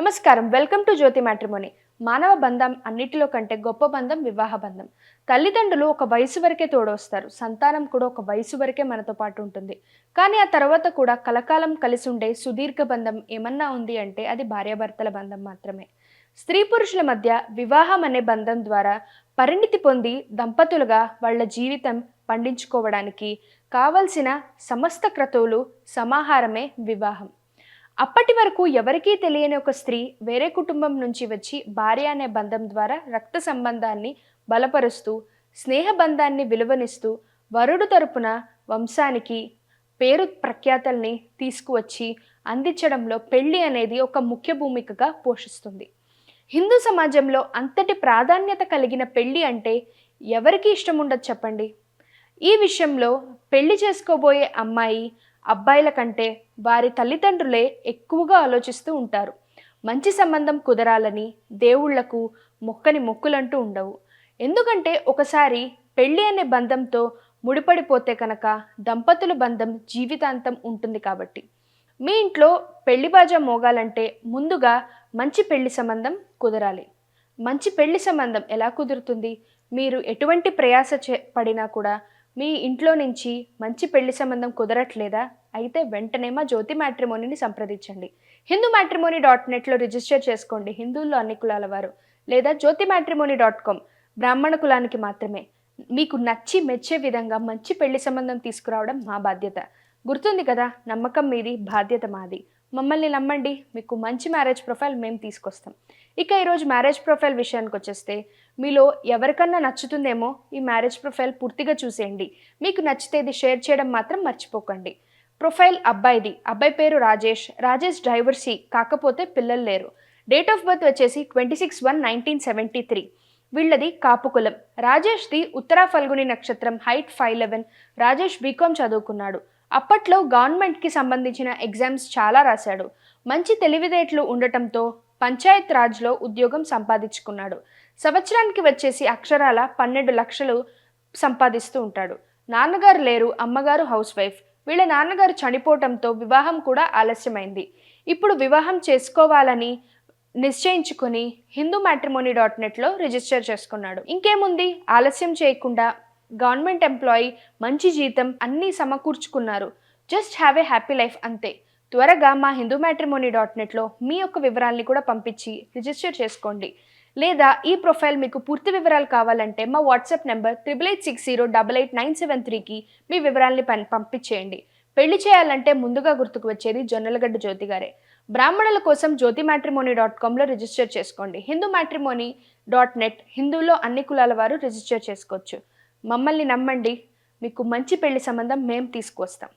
నమస్కారం. Welcome to Jyothi Matrimony. మానవ బంధం అన్నిటిలో కంటే గొప్ప బంధం వివాహ బంధం. తల్లిదండ్రులు ఒక వయసు వరకే తోడొస్తారు. సంతానం కూడా ఒక వయసు వరకే మనతో పాటు ఉంటుంది. కానీ ఆ తర్వాత కూడా కలకాలం కలిసి ఉండే సుదీర్ఘ బంధం ఏమన్నా ఉంది అంటే అది భార్యాభర్తల బంధం మాత్రమే. స్త్రీ పురుషుల మధ్య వివాహం అనే బంధం ద్వారా పరిణితి పొంది దంపతులుగా వాళ్ళ జీవితం పండించుకోవడానికి కావలసిన సమస్త క్రతువులు సమాహారమే వివాహం. అప్పటి వరకు ఎవరికీ తెలియని ఒక స్త్రీ వేరే కుటుంబం నుంచి వచ్చి భార్య అనే బంధం ద్వారా రక్త సంబంధాన్ని బలపరుస్తూ స్నేహ బంధాన్ని విలువనిస్తూ వరుడు తరపున వంశానికి పేరు ప్రఖ్యాతల్ని తీసుకువచ్చి అందించడంలో పెళ్ళి అనేది ఒక ముఖ్య భూమికగా పోషిస్తుంది. హిందూ సమాజంలో అంతటి ప్రాధాన్యత కలిగిన పెళ్ళి అంటే ఎవరికి ఇష్టం ఉండదు చెప్పండి? ఈ విషయంలో పెళ్ళి చేసుకోబోయే అమ్మాయి అబ్బాయిల కంటే వారి తల్లిదండ్రులే ఎక్కువగా ఆలోచిస్తూ ఉంటారు. మంచి సంబంధం కుదరాలని దేవుళ్ళకు మొక్కని మొక్కులంటూ ఉండవు. ఎందుకంటే ఒకసారి పెళ్ళి అనే బంధంతో ముడిపడిపోతే కనుక దంపతుల బంధం జీవితాంతం ఉంటుంది కాబట్టి. మీ ఇంట్లో పెళ్ళి బాజా మోగాలంటే ముందుగా మంచి పెళ్ళి సంబంధం కుదరాలి. మంచి పెళ్ళి సంబంధం ఎలా కుదురుతుంది? మీరు ఎటువంటి ప్రయాస చే పడినా కూడా మీ ఇంట్లో నుంచి మంచి పెళ్ళి సంబంధం కుదరట్లేదా? అయితే వెంటనే మా జ్యోతి మ్యాట్రిమోనీని సంప్రదించండి. హిందూ మ్యాట్రిమోనీ డాట్ నెట్లో రిజిస్టర్ చేసుకోండి. హిందువుల్లో అన్ని కులాల వారు. లేదా జ్యోతి మ్యాట్రిమోనీ డాట్ కామ్. బ్రాహ్మణ కులానికి మాత్రమే. మీకు నచ్చి మెచ్చే విధంగా మంచి పెళ్ళి సంబంధం తీసుకురావడం మా బాధ్యత. గుర్తుంది కదా నమ్మకం మీది బాధ్యత మాది. మమ్మల్ని నమ్మండి. మీకు మంచి మ్యారేజ్ ప్రొఫైల్ మేము తీసుకొస్తాం. ఇక ఈరోజు మ్యారేజ్ ప్రొఫైల్ విషయానికి వచ్చేస్తే మీలో ఎవరికన్నా నచ్చుతుందేమో ఈ మ్యారేజ్ ప్రొఫైల్ పూర్తిగా చూసేయండి. మీకు నచ్చితే ఇది షేర్ చేయడం మాత్రం మర్చిపోకండి. ప్రొఫైల్ అబ్బాయిది. అబ్బాయి పేరు రాజేష్. రాజేష్ డ్రైవర్సీ కాకపోతే పిల్లలు లేరు. డేట్ ఆఫ్ బర్త్ వచ్చేసి twenty six one nineteen seventy three. వీళ్ళది కాపుకులం. రాజేష్ది ఉత్తరా ఫల్గుని నక్షత్రం height five eleven. Rajesh BCom చదువుకున్నాడు. అప్పట్లో గవర్నమెంట్కి సంబంధించిన ఎగ్జామ్స్ చాలా రాశాడు. మంచి తెలివితేటలు ఉండటంతో పంచాయత్ రాజ్లో ఉద్యోగం సంపాదించుకున్నాడు. సంవత్సరానికి వచ్చేసి అక్షరాల పన్నెండు లక్షలు సంపాదిస్తూ ఉంటాడు. నాన్నగారు లేరు అమ్మగారు హౌస్ వైఫ్. వీళ్ళ నాన్నగారు చనిపోవటంతో వివాహం కూడా ఆలస్యమైంది. ఇప్పుడు వివాహం చేసుకోవాలని నిశ్చయించుకుని హిందూ మ్యాట్రిమోనీ డాట్ నెట్లో రిజిస్టర్ చేసుకున్నాడు. ఇంకేముంది? ఆలస్యం చేయకుండా గవర్నమెంట్ ఎంప్లాయీ మంచి జీతం అన్నీ సమకూర్చుకున్నారు. Just have a happy life అంతే. త్వరగా మా హిందూ మ్యాట్రిమోనీ డాట్ నెట్లో మీ యొక్క వివరాల్ని కూడా పంపించి రిజిస్టర్ చేసుకోండి. లేదా ఈ ప్రొఫైల్ మీకు పూర్తి వివరాలు కావాలంటే మా WhatsApp number triple eight six zero double eight nine seven త్రీకి మీ వివరాల్ని పం పంపించేయండి. పెళ్ళి చేయాలంటే ముందుగా గుర్తుకు వచ్చేది జొన్నలగడ్డ జ్యోతి గారే. బ్రాహ్మణుల కోసం జ్యోతి మ్యాట్రిమోనీ డాట్ కామ్లో రిజిస్టర్ చేసుకోండి. హిందూ మ్యాట్రిమోనీ డాట్ నెట్ హిందూలో అన్ని కులాల వారు రిజిస్టర్ చేసుకోవచ్చు. మమ్మల్ని నమ్మండి. మీకు మంచి పెళ్ళి సంబంధం మేము తీసుకొస్తాం.